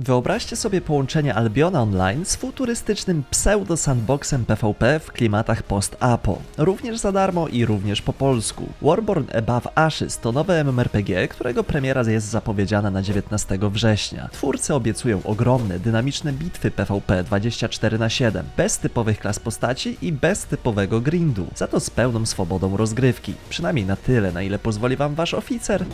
Wyobraźcie sobie połączenie Albiona Online z futurystycznym pseudo-sandboxem PvP w klimatach post-apo. Również za darmo i również po polsku. Warborn Above Ashes to nowe MMORPG, którego premiera jest zapowiedziana na 19 września. Twórcy obiecują ogromne, dynamiczne bitwy PvP 24 na 7 bez typowych klas postaci i bez typowego grindu, za to z pełną swobodą rozgrywki. Przynajmniej na tyle, na ile pozwoli wam wasz oficer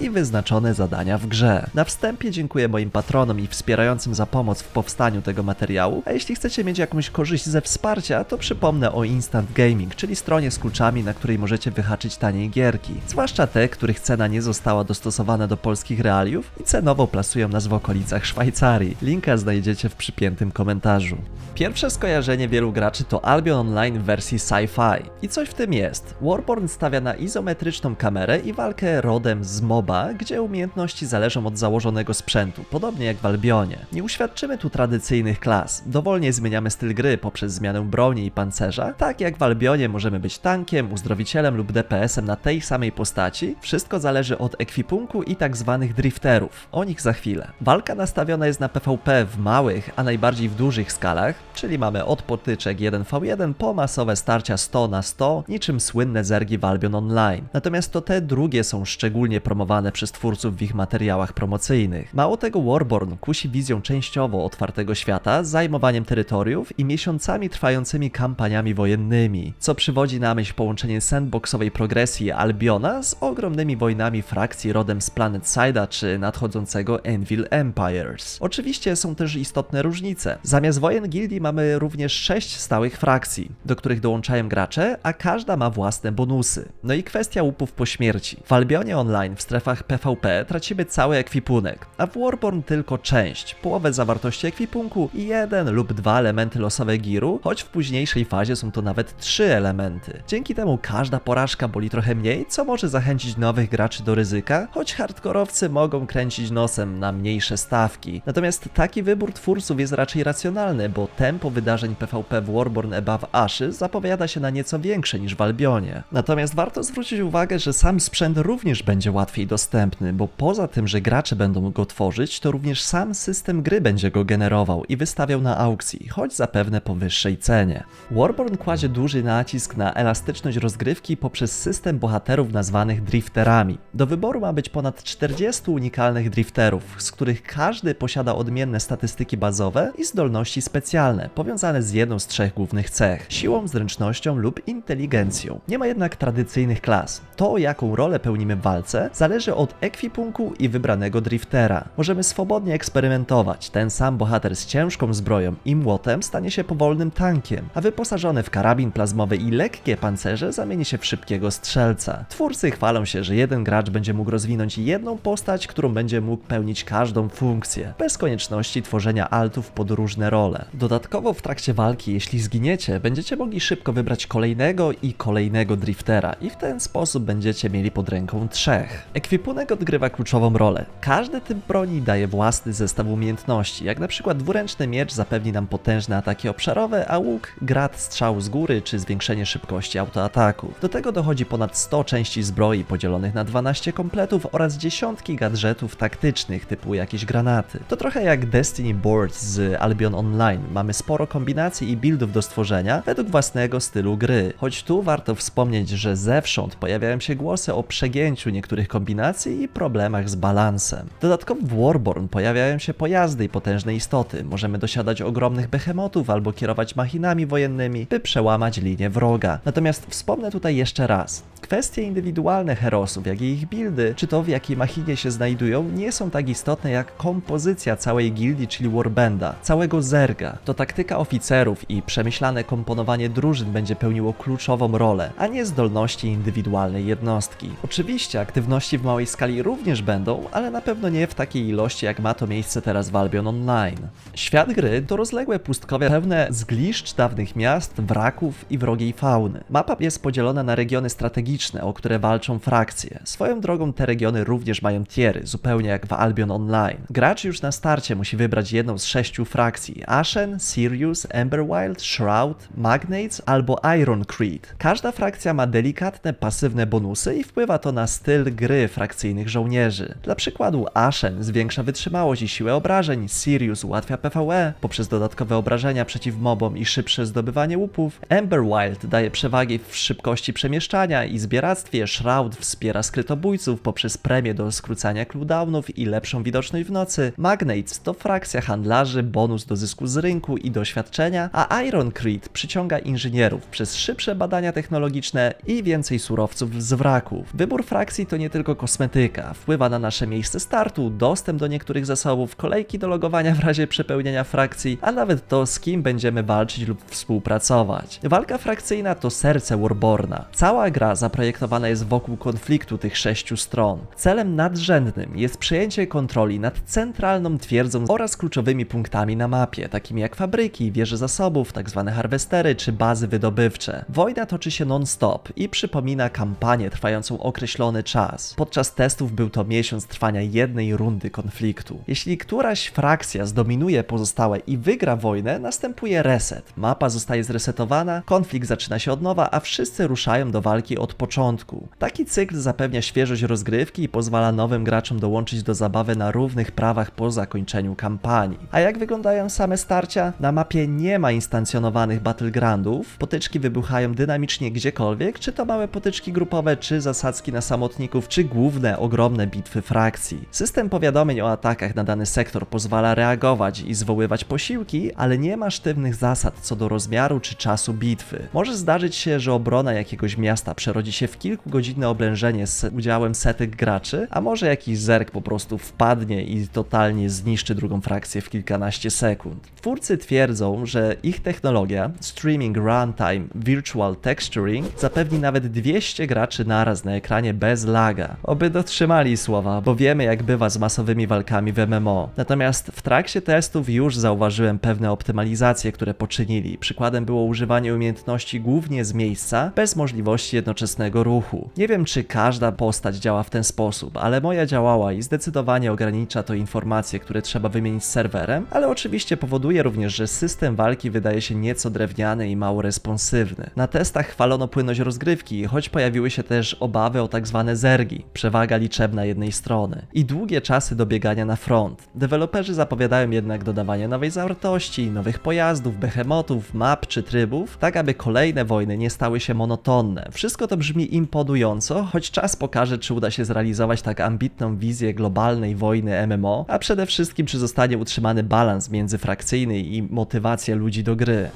i wyznaczone zadania w grze. Na wstępie dziękuję moim patronom i wspierającym za pomoc w powstaniu tego materiału, a jeśli chcecie mieć jakąś korzyść ze wsparcia, to przypomnę o Instant Gaming, czyli stronie z kluczami, na której możecie wyhaczyć taniej gierki. Zwłaszcza te, których cena nie została dostosowana do polskich realiów i cenowo plasują nas w okolicach Szwajcarii. Linka znajdziecie w przypiętym komentarzu. Pierwsze skojarzenie wielu graczy to Albion Online w wersji sci-fi. I coś w tym jest. Warborn stawia na izometryczną kamerę i walkę rodem z MOBA, gdzie umiejętności zależą od założonego sprzętu, podobnie jak w Albionie. Nie uświadczymy tu tradycyjnych klas. Dowolnie zmieniamy styl gry poprzez zmianę broni i pancerza. Tak jak w Albionie możemy być tankiem, uzdrowicielem lub DPS-em na tej samej postaci. Wszystko zależy od ekwipunku i tak zwanych drifterów. O nich za chwilę. Walka nastawiona jest na PvP w małych, a najbardziej w dużych skalach, czyli mamy od potyczek 1v1 po masowe starcia 100 na 100, niczym słynne zergi w Albion Online. Natomiast to te drugie są szczególnie promowane przez twórców w ich materiałach promocyjnych. Mało tego Warborn kusi wizją częściowo otwartego świata, zajmowaniem terytoriów i miesiącami trwającymi kampaniami wojennymi, co przywodzi na myśl połączenie sandboxowej progresji Albiona z ogromnymi wojnami frakcji rodem z Planet Side'a czy nadchodzącego Envil Empires. Oczywiście są też istotne różnice. Zamiast wojen gildii mamy również sześć stałych frakcji, do których dołączają gracze, a każda ma własne bonusy. No i kwestia łupów po śmierci. W Albionie Online w strefach PvP tracimy cały ekwipunek, a w Warborn tylko część, połowę zawartości ekwipunku i jeden lub dwa elementy losowe giru, choć w późniejszej fazie są to nawet trzy elementy. Dzięki temu każda porażka boli trochę mniej, co może zachęcić nowych graczy do ryzyka, choć hardkorowcy mogą kręcić nosem na mniejsze stawki. Natomiast taki wybór twórców jest raczej racjonalny, bo tempo wydarzeń PvP w Warborn Above Ashes zapowiada się na nieco większe niż w Albionie. Natomiast warto zwrócić uwagę, że sam sprzęt również będzie łatwiej dostępny, bo poza tym, że gracze będą go tworzyć, to również sam system gry będzie go generował i wystawiał na aukcji, choć zapewne po wyższej cenie. Warborn kładzie duży nacisk na elastyczność rozgrywki poprzez system bohaterów nazwanych drifterami. Do wyboru ma być ponad 40 unikalnych drifterów, z których każdy posiada odmienne statystyki bazowe i zdolności specjalne, powiązane z jedną z trzech głównych cech siłą, zręcznością lub inteligencją. Nie ma jednak tradycyjnych klas. To, jaką rolę pełnimy w walce, zależy od ekwipunku i wybranego driftera. Możemy swobodnie eksperymentować. Ten sam bohater z ciężką zbroją i młotem stanie się powolnym tankiem, a wyposażony w karabin plazmowy i lekkie pancerze zamieni się w szybkiego strzelca. Twórcy chwalą się, że jeden gracz będzie mógł rozwinąć jedną postać, którą będzie mógł pełnić każdą funkcję, bez konieczności tworzenia altów pod różne role. Dodatkowo w trakcie walki, jeśli zginiecie, będziecie mogli szybko wybrać kolejnego i kolejnego driftera i w ten sposób będziecie mieli pod ręką trzech. Ekwipunek odgrywa kluczową rolę. Każdy typ broni daje własny zestaw umiejętności, jak na przykład dwuręczny miecz zapewni nam potężne ataki obszarowe, a łuk grad strzał z góry czy zwiększenie szybkości autoataków. Do tego dochodzi ponad 100 części zbroi podzielonych na 12 kompletów oraz dziesiątki gadżetów taktycznych typu jakieś granaty. To trochę jak Destiny Board z Albion Online. Mamy sporo kombinacji i buildów do stworzenia według własnego stylu gry. Choć tu warto wspomnieć, że zewsząd pojawiają się głosy o przegięciu niektórych kombinacji i problemach z balansem. Dodatkowo w Warborn pojawiają się pojazdy i potężne istoty. Możemy dosiadać ogromnych behemotów albo kierować machinami wojennymi, by przełamać linię wroga. Natomiast wspomnę tutaj jeszcze raz. Kwestie indywidualne herosów, jak i ich buildy, czy to w jakiej machinie się znajdują, nie są tak istotne jak kompozycja całej gildii, czyli warbanda, całego zerga. To taktyka oficerów i przemyślane komponowanie drużyn będzie pełniło kluczową rolę, a nie zdolności indywidualnej jednostki. Oczywiście aktywności w małej skali również będą, ale na pewno nie w takiej ilości, jak ma to miejsce teraz w Albion Online. Świat gry to rozległe pustkowia pełne zgliszcz dawnych miast, wraków i wrogiej fauny. Mapa jest podzielona na regiony strategiczne, o które walczą frakcje. Swoją drogą te regiony również mają tiery, zupełnie jak w Albion Online. Gracz już na starcie musi wybrać jedną z sześciu frakcji: Ashen, Sirius, Emberwild, Shroud, Magnates albo Iron Creed. Każda frakcja ma delikatne, pasywne bonusy i wpływa to na styl gry frakcyjnych żołnierzy. Dla przykładu Ashen zwiększa wytrzymałość i siłę obrażeń, Sirius ułatwia PvE poprzez dodatkowe obrażenia przeciw mobom i szybsze zdobywanie łupów, Ember Wild daje przewagi w szybkości przemieszczania i zbieractwie, Shroud wspiera skrytobójców poprzez premię do skrócania cooldownów i lepszą widoczność w nocy, Magnates to frakcja handlarzy, bonus do zysku z rynku i doświadczenia, a Iron Creed przyciąga inżynierów przez szybsze badania technologiczne i więcej surowców z wraków. Wybór frakcji to nie tylko kosmetyka, wpływa na nasze miejsce startu, dostęp do niektórych zasobów, kolejki do logowania w razie przepełnienia frakcji, a nawet to, z kim będziemy walczyć lub współpracować. Walka frakcyjna to serce Warborna. Cała gra zaprojektowana jest wokół konfliktu tych sześciu stron. Celem nadrzędnym jest przejęcie kontroli nad centralną twierdzą oraz kluczowymi punktami na mapie, takimi jak fabryki, wieże zasobów, tzw. harwestery czy bazy wydobywcze. Wojna toczy się non-stop i przypomina kampanię trwającą określony czas. Podczas testów był to miesiąc trwania jednej rundy konfliktu. Jeśli któraś frakcja zdominuje pozostałe i wygra wojnę, następuje reset. Mapa zostaje zresetowana, konflikt zaczyna się od nowa, a wszyscy ruszają do walki od początku. Taki cykl zapewnia świeżość rozgrywki i pozwala nowym graczom dołączyć do zabawy na równych prawach po zakończeniu kampanii. A jak wyglądają same starcia? Na mapie nie ma instancjonowanych battlegroundów, potyczki wybuchają dynamicznie gdziekolwiek, czy to małe potyczki grupowe, czy zasadzki na samotników, czy główne, ogromne bitwy frakcji. System powiadomień o atakach na dany sektor pozwala reagować i zwoływać posiłki, ale nie ma sztywnych zasad co do rozmiaru czy czasu bitwy. Może zdarzyć się, że obrona jakiegoś miasta przerodzi się w kilkugodzinne oblężenie z udziałem setek graczy, a może jakiś zerk po prostu wpadnie i totalnie zniszczy drugą frakcję w kilkanaście sekund. Twórcy twierdzą, że ich technologia Streaming Runtime Virtual Texturing zapewni nawet 200 graczy naraz na ekranie bez laga. Oby dotrzymali słowa, bo wiemy jak bywa z masowymi walkami w MMO. Natomiast w trakcie testów już zauważyłem pewne optymalizacje, które poczynili. Przykładem było używanie umiejętności głównie z miejsca, bez możliwości jednoczesnego ruchu. Nie wiem czy każda postać działa w ten sposób, ale moja działała i zdecydowanie ogranicza to informacje, które trzeba wymienić z serwerem, ale oczywiście powoduje również, że system walki wydaje się nieco drewniany i mało responsywny. Na testach chwalono płynność rozgrywki, choć pojawiły się też obawy o tak zwane zergi, przewaga liczebna jednej strony i długie czasy do biegania na front. Deweloperzy zapowiadają jednak dodawanie nowej zawartości, nowych pojazdów, behemotów, map czy trybów, tak aby kolejne wojny nie stały się monotonne. Wszystko to brzmi imponująco, choć czas pokaże, czy uda się zrealizować tak ambitną wizję globalnej wojny MMO, a przede wszystkim czy zostanie utrzymany balans międzyfrakcyjny i motywacja ludzi do gry.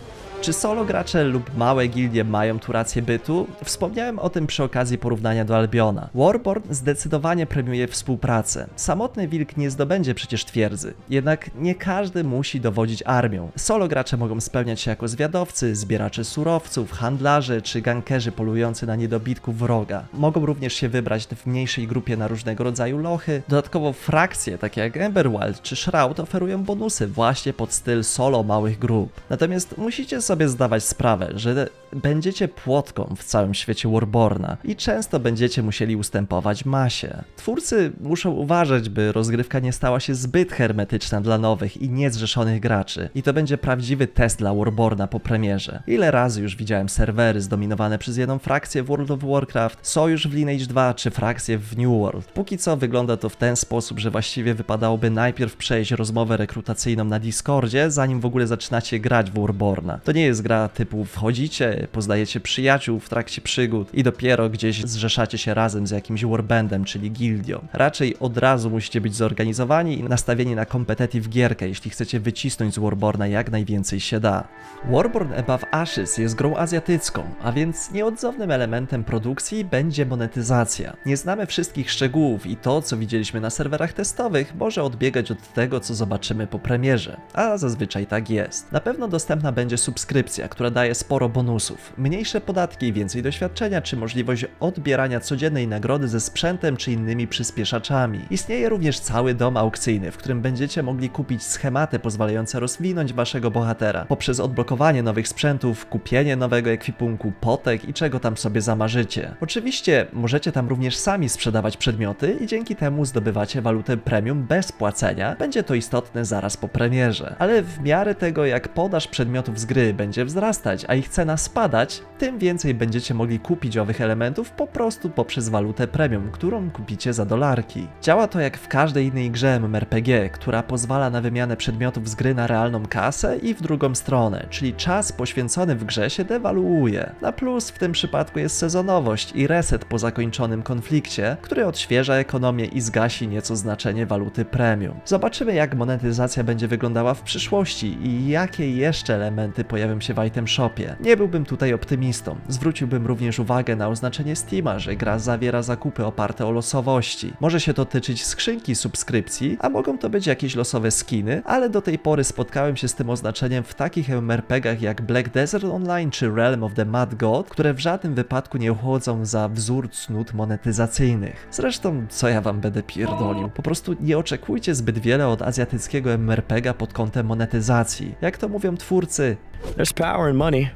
Czy solo gracze lub małe gildie mają tu rację bytu? Wspomniałem o tym przy okazji porównania do Albiona. Warborn zdecydowanie premiuje współpracę. Samotny wilk nie zdobędzie przecież twierdzy, jednak nie każdy musi dowodzić armią. Solo gracze mogą spełniać się jako zwiadowcy, zbieracze surowców, handlarze czy gankerzy polujący na niedobitków wroga. Mogą również się wybrać w mniejszej grupie na różnego rodzaju lochy. Dodatkowo frakcje, takie jak Emberwild czy Shroud oferują bonusy właśnie pod styl solo małych grup. Natomiast musicie sobie zdawać sprawę, że będziecie płotką w całym świecie Warborna i często będziecie musieli ustępować masie. Twórcy muszą uważać, by rozgrywka nie stała się zbyt hermetyczna dla nowych i niezrzeszonych graczy. I to będzie prawdziwy test dla Warborna po premierze. Ile razy już widziałem serwery zdominowane przez jedną frakcję w World of Warcraft, sojusz w Lineage 2 czy frakcję w New World. Póki co wygląda to w ten sposób, że właściwie wypadałoby najpierw przejść rozmowę rekrutacyjną na Discordzie, zanim w ogóle zaczynacie grać w Warborna. To nie jest gra typu wchodzicie, poznajecie przyjaciół w trakcie przygód i dopiero gdzieś zrzeszacie się razem z jakimś warbandem, czyli gildią. Raczej od razu musicie być zorganizowani i nastawieni na competitive gierkę, jeśli chcecie wycisnąć z Warborna jak najwięcej się da. Warborn Above Ashes jest grą azjatycką, a więc nieodzownym elementem produkcji będzie monetyzacja. Nie znamy wszystkich szczegółów i to, co widzieliśmy na serwerach testowych, może odbiegać od tego, co zobaczymy po premierze, a zazwyczaj tak jest. Na pewno dostępna będzie subskrypcja, która daje sporo bonusów, mniejsze podatki, więcej doświadczenia, czy możliwość odbierania codziennej nagrody ze sprzętem czy innymi przyspieszaczami. Istnieje również cały dom aukcyjny, w którym będziecie mogli kupić schematy pozwalające rozwinąć waszego bohatera poprzez odblokowanie nowych sprzętów, kupienie nowego ekwipunku, potek i czego tam sobie zamarzycie. Oczywiście możecie tam również sami sprzedawać przedmioty i dzięki temu zdobywacie walutę premium bez płacenia. Będzie to istotne zaraz po premierze. Ale w miarę tego jak podaż przedmiotów z gry będzie wzrastać, a ich cena spadać, tym więcej będziecie mogli kupić owych elementów po prostu poprzez walutę premium, którą kupicie za dolarki. Działa to jak w każdej innej grze MMORPG, która pozwala na wymianę przedmiotów z gry na realną kasę i w drugą stronę, czyli czas poświęcony w grze się dewaluuje. Na plus w tym przypadku jest sezonowość i reset po zakończonym konflikcie, który odświeża ekonomię i zgasi nieco znaczenie waluty premium. Zobaczymy jak monetyzacja będzie wyglądała w przyszłości i jakie jeszcze elementy pojawią się w item shopie. Nie byłbym tutaj optymistą. Zwróciłbym również uwagę na oznaczenie Steama, że gra zawiera zakupy oparte o losowości. Może się to tyczyć skrzynki subskrypcji, a mogą to być jakieś losowe skiny, ale do tej pory spotkałem się z tym oznaczeniem w takich MMORPGach jak Black Desert Online czy Realm of the Mad God, które w żadnym wypadku nie uchodzą za wzór cnót monetyzacyjnych. Zresztą, co ja wam będę pierdolił? Po prostu nie oczekujcie zbyt wiele od azjatyckiego MMORPGa pod kątem monetyzacji. Jak to mówią twórcy, There's power in money.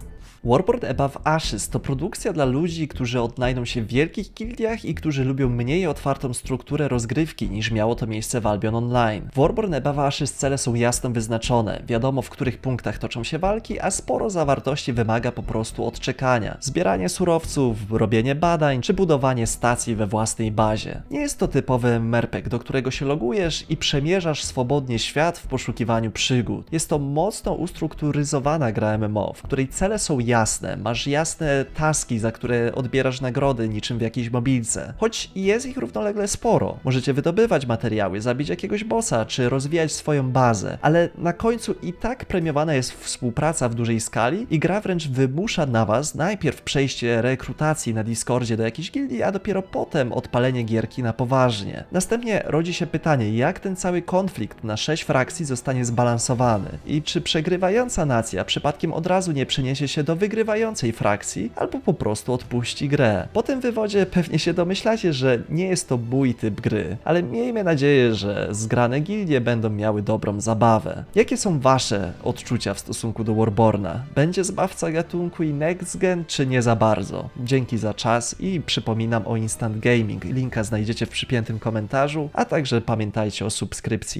Warboard Above Ashes to produkcja dla ludzi, którzy odnajdą się w wielkich gildiach i którzy lubią mniej otwartą strukturę rozgrywki niż miało to miejsce w Albion Online. W Warboard Above Ashes cele są jasno wyznaczone, wiadomo w których punktach toczą się walki, a sporo zawartości wymaga po prostu odczekania. Zbieranie surowców, robienie badań czy budowanie stacji we własnej bazie. Nie jest to typowy merpek, do którego się logujesz i przemierzasz swobodnie świat w poszukiwaniu przygód. Jest to mocno ustrukturyzowana gra MMO, w której cele są jasne, masz jasne taski, za które odbierasz nagrody niczym w jakiejś mobilce. Choć jest ich równolegle sporo. Możecie wydobywać materiały, zabić jakiegoś bossa, czy rozwijać swoją bazę, ale na końcu i tak premiowana jest współpraca w dużej skali i gra wręcz wymusza na was najpierw przejście rekrutacji na Discordzie do jakiejś gildii, a dopiero potem odpalenie gierki na poważnie. Następnie rodzi się pytanie, jak ten cały konflikt na sześć frakcji zostanie zbalansowany i czy przegrywająca nacja przypadkiem od razu nie przeniesie się do wygrywającej frakcji, albo po prostu odpuści grę. Po tym wywodzie pewnie się domyślacie, że nie jest to bój typ gry, ale miejmy nadzieję, że zgrane gildie będą miały dobrą zabawę. Jakie są wasze odczucia w stosunku do Warborna? Będzie zbawca gatunku i next gen, czy nie za bardzo? Dzięki za czas i przypominam o Instant Gaming. Linka znajdziecie w przypiętym komentarzu, a także pamiętajcie o subskrypcji